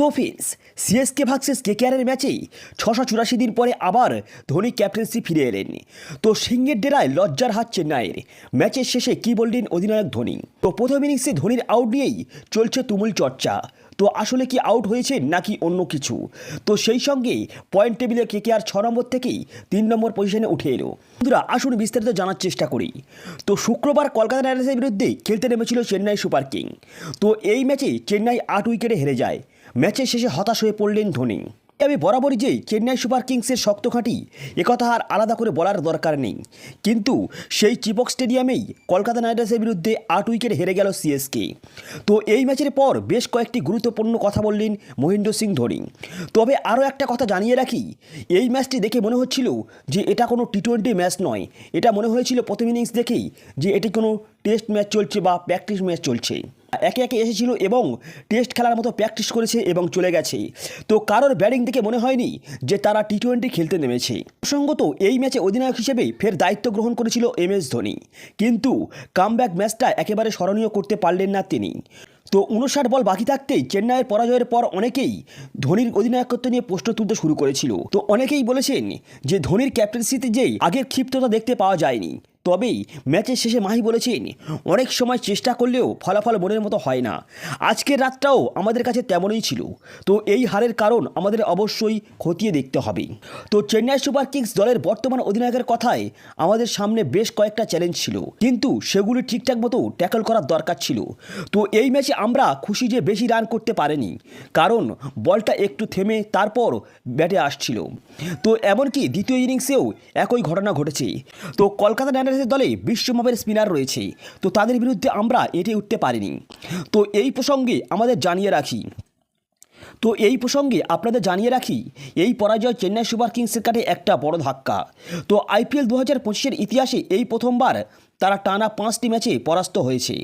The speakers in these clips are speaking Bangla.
সোফিন্স সিএসকে ভার্সেস কেকেআরের ম্যাচেই ছশো চুরাশি দিন পরে আবার ধোনি ক্যাপ্টেন্সি ফিরে এলেন তো সিংহের ডেরায় লজ্জার হাত চেন্নাইয়ের। ম্যাচের শেষে কী বললেন অধিনায়ক ধোনি? তো প্রথম ইনিংসে ধোনির আউট নিয়েই চলছে তুমুল চর্চা। তো আসলে কি আউট হয়েছে নাকি অন্য কিছু? তো সেই সঙ্গে পয়েন্ট টেবিলে কে কে আর ছ নম্বর থেকেই তিন নম্বর পজিশনে উঠে এলো। বন্ধুরা, আসুন বিস্তারিত জানার চেষ্টা করি। তো শুক্রবার কলকাতা নাইট রাইডার্সের বিরুদ্ধে খেলতে নেমেছিল চেন্নাই সুপার কিং। তো এই ম্যাচে চেন্নাই আট উইকেটে হেরে যায়। ম্যাচের শেষে হতাশ হয়ে পড়লেন ধোনি। আমি বরাবরই যে চেন্নাই সুপার কিংসের শক্ত খাঁটি একথা আর আলাদা করে বলার দরকার নেই। কিন্তু সেই চিপক স্টেডিয়ামেই কলকাতা নাইট রাইডার্সের বিরুদ্ধে আট উইকেট হেরে গেল সিএসকে তো এই ম্যাচের পর বেশ কয়েকটি গুরুত্বপূর্ণ কথা বললেন মহেন্দ্র সিং ধোনি। তবে আরও একটা কথা জানিয়ে রাখি, এই ম্যাচটি দেখে মনে হচ্ছিল যে এটা কোনো টি টোয়েন্টি ম্যাচ নয়। এটা মনে হয়েছিল প্রথম ইনিংস দেখেই যে এটি কোনো টেস্ট ম্যাচ চলছে বা প্র্যাকটিস ম্যাচ চলছে। একে একে এসেছিল এবং টেস্ট খেলার মতো প্র্যাকটিস করেছে এবং চলে গেছে। তো কারোর ব্যাটিং দেখে মনে হয়নি যে তারা টি টোয়েন্টি খেলতে নেমেছে। প্রসঙ্গত এই ম্যাচে অধিনায়ক হিসেবে ফের দায়িত্ব গ্রহণ করেছিল এম এস ধোনি। কিন্তু কামব্যাক ম্যাচটা একেবারে স্মরণীয় করতে পারলেন না তিনি। তো উনষাট বল বাকি থাকতেই চেন্নাইয়ের পরাজয়ের পর অনেকেই ধোনির অধিনায়কত্ব নিয়ে প্রশ্ন তুলতে শুরু করেছিল। তো অনেকেই বলেছেন যে ধোনির ক্যাপ্টেন্সিতে যেই আগের ক্ষিপ্ততা দেখতে পাওয়া যায়নি। তবেই ম্যাচের শেষে মাহি বলেছেন, অনেক সময় চেষ্টা করলেও ফলাফল মনের মতো হয় না। আজকের রাতটাও আমাদের কাছে তেমনই ছিল। তো এই হারের কারণ আমাদের অবশ্যই খতিয়ে দেখতে হবে। তো চেন্নাই সুপার কিংস দলের বর্তমান অধিনায়কের কথায় আমাদের সামনে বেশ কয়েকটা চ্যালেঞ্জ ছিল। কিন্তু সেগুলি ঠিকঠাক মতো ট্যাকল করার দরকার ছিল। তো এই ম্যাচে আমরা খুশি যে বেশি রান করতে পারেনি। কারণ বলটা একটু থেমে তারপর ব্যাটে আসছিল। তো এমনকি দ্বিতীয় ইনিংসেও একই ঘটনা ঘটেছে। তো কলকাতা নাইট রাইডার্সের দলে বিশ্বমাপের স্পিনার রয়েছে। তো তাদের বিরুদ্ধে আমরা এটে উঠতে পারিনি। তো এই প্রসঙ্গে আমাদের জানিয়ে রাখি। তো এই প্রসঙ্গে আপনাদের জানিয়ে রাখি, এই পরাজয় চেন্নাই সুপার কিংসের কাটে একটা বড় ধাক্কা। তো আইপিএল দু হাজার পঁচিশের ইতিহাসে এই প্রথমবার তারা টানা পাঁচটি ম্যাচে পরাস্ত হয়েছে।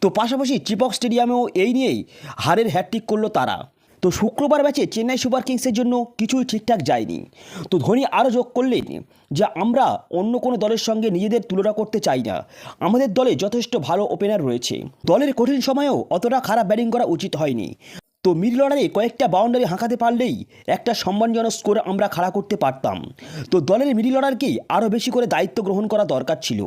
তো পাশাপাশি চিপক স্টেডিয়ামেও এই নিয়েই হারের হ্যাট্রিক করল তারা। তো শুক্রবার ম্যাচে চেন্নাই সুপার কিংসের জন্য কিছুই ঠিকঠাক যায়নি। তো ধোনি আরও যোগ করলেন যে আমরা অন্য কোনো দলের সঙ্গে নিজেদের তুলনা করতে চাই না। আমাদের দলে যথেষ্ট ভালো ওপেনার রয়েছে। দলের কঠিন সময়েও অতটা খারাপ ব্যাটিং করা উচিত হয়নি। তো মিড অর্ডারে কয়েকটা বাউন্ডারি হাঁকাতে পারলেই একটা সম্মানজনক স্কোর আমরা খাড়া করতে পারতাম। তো দলের মিডিল অর্ডারকে আরও বেশি করে দায়িত্ব গ্রহণ করা দরকার ছিল।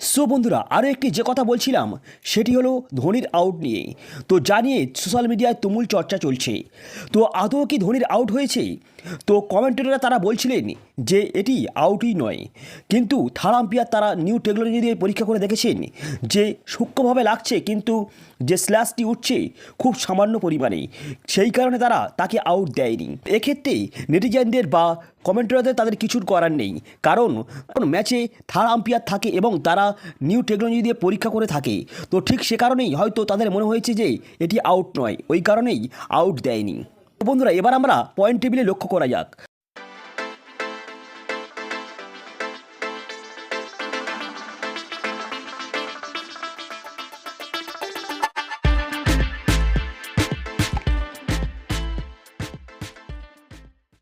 সো বন্ধুরা আরও একটি যে কথা বলছিলাম, সেটি হলো ধোনির আউট নিয়ে। তো জানিয়ে সোশ্যাল মিডিয়ায় তুমুল চর্চা চলছে। তো আদৌ কি ধোনির আউট হয়েছে? তো কমেন্টেটররা তারা বলছিলেন যে, এটি আউটই নয়। কিন্তু থার্ড আম্পিয়ার তারা নিউ টেকনোলজি দিয়ে পরীক্ষা করে দেখেছেন যে, সূক্ষ্মভাবে লাগছে কিন্তু যে স্ল্যাশটি উঠছে খুব সামান্য পরিমাণে। সেই কারণে তারা তাকে আউট দেয়নি। এক্ষেত্রে নেটিজেনদের বা কমেন্টেটরদের তাদের কিছুর করার নেই। কারণ ম্যাচে থার্ড আম্পিয়ার থাকে এবং তারা নিউ টেকনোলজি দিয়ে পরীক্ষা করে থাকে। তো ঠিক সে কারণেই হয়তো তাদের মনে হয়েছে যে, এটি আউট নয়। ওই কারণেই আউট দেয়নি। বন্ধুরা, এবার আমরা পয়েন্ট টেবিলে লক্ষ্য করা যাক।